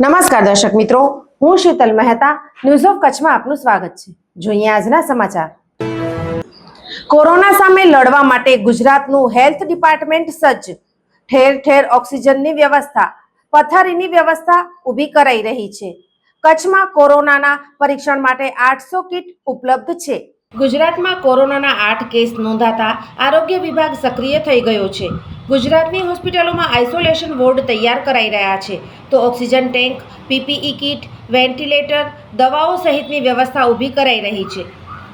નમસ્કાર દર્શક મિત્રો, હું શીતલ મહેતા ન્યૂઝ ઓફ કચ્છમાં આપનું સ્વાગત છે. જોઈએ આજના સમાચાર. કોરોના સામે લડવા માટે ગુજરાતનું હેલ્થ ડિપાર્ટમેન્ટ સજ્જ. ઠેર ઠેર ઓક્સિજનની વ્યવસ્થા, પથારીની વ્યવસ્થા ઊભી કરાઈ રહી છે. કચ્છમાં કોરોનાના પરીક્ષણ માટે આઠસો કિટ ઉપલબ્ધ છે. ગુજરાતમાં કોરોનાના આઠ કેસ નોંધાતા આરોગ્ય વિભાગ સક્રિય થઈ ગયો છે. ગુજરાતની હોસ્પિટલોમાં આઇસોલેશન વોર્ડ તૈયાર કરાઈ રહ્યા છે. તો oxygen tank, PPE kit, ventilator, દવાઓ સહિતની વ્યવસ્થા ઊભી કરાઈ રહી છે.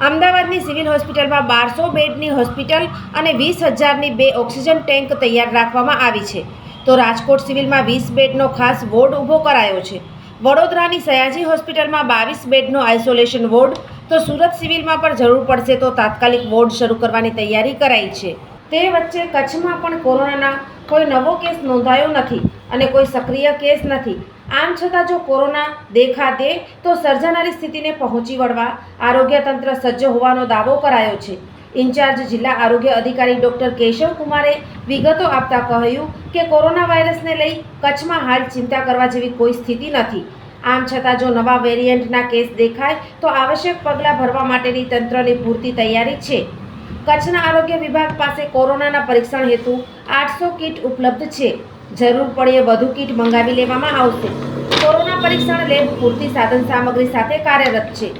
અમદાવાદની સિવિલ હોસ્પિટલમાં બારસો બેડની હોસ્પિટલ અને વીસ હજારની બે ઓક્સિજન ટેન્ક તૈયાર રાખવામાં આવી છે. તો રાજકોટ સિવિલમાં વીસ બેડનો ખાસ વોર્ડ ઊભો કરાયો છે. વડોદરાની સયાજી હોસ્પિટલમાં બાવીસ બેડનો આઇસોલેશન વોર્ડ. તો સુરત સિવિલમાં પણ જરૂર પડશે તો તાત્કાલિક વોર્ડ શરૂ કરવાની તૈયારી કરાઈ છે. તે વચ્ચે કચ્છમાં પણ કોરોનાના કોઈ નવો કેસ નોંધાયો નથી અને કોઈ સક્રિય કેસ નથી. આમ છતાં જો કોરોના દેખા દે, તો સર્જાનારી સ્થિતિને પહોંચી વળવા આરોગ્ય તંત્ર સજ્જ હોવાનો દાવો કરાયો છે. ઇન્ચાર્જ જિલ્લા આરોગ્ય અધિકારી ડોક્ટર કેશવ કુમારે વિગતો આપતા કહ્યું કે કોરોના વાયરસને લઈ કચ્છમાં હાલ ચિંતા કરવા જેવી કોઈ સ્થિતિ નથી. આમ છતાં જો નવા વેરિયન્ટના કેસ દેખાય, તો આવશ્યક પગલાં ભરવા માટેની તંત્રની પૂરતી તૈયારી છે. કચ્છના આરોગ્ય વિભાગ પાસે કોરોનાના પરીક્ષણ હેતુ આઠસો કીટ ઉપલબ્ધ છે. જરૂર પડે વધુ કીટ મંગાવી લેવામાં આવશે. કોરોના પરીક્ષણ લેબ પૂરતી સાધન સામગ્રી સાથે કાર્યરત છે.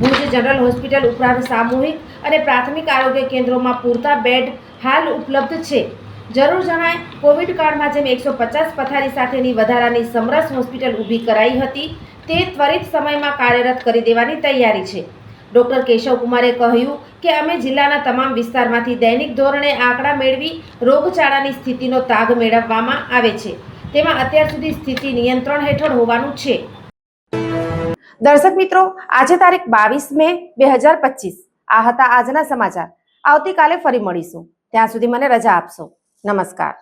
ભુજ જનરલ હોસ્પિટલ ઉપરાંત સામૂહિક અને પ્રાથમિક આરોગ્ય કેન્દ્રોમાં પૂરતા બેડ હાલ ઉપલબ્ધ છે. જરૂર જણાય, કોવિડ કાળમાં જેમ એકસો પચાસ પથારી સાથેની વધારાની સમરસ હોસ્પિટલ ઊભી કરાઈ હતી, તે ત્વરિત સમયમાં કાર્યરત કરી દેવાની તૈયારી છે. ડોક્ટર કેશવ કુમારે કહ્યું કે અમે જિલ્લાના તમામ વિસ્તારમાંથી દૈનિક ધોરણે આંકડા મેળવી રોગચાળાની સ્થિતિનો તાગ મેળવવામાં આવે છે. તેમાં અત્યાર સુધી સ્થિતિ નિયંત્રણ હેઠળ હોવાનું છે. દર્શક મિત્રો, આજે તારીખ બાવીસ મે બે હજાર પચીસ. આ હતા આજના સમાચાર. આવતીકાલે ફરી મળીશું. ત્યાં સુધી મને રજા આપશો. નમસ્કાર.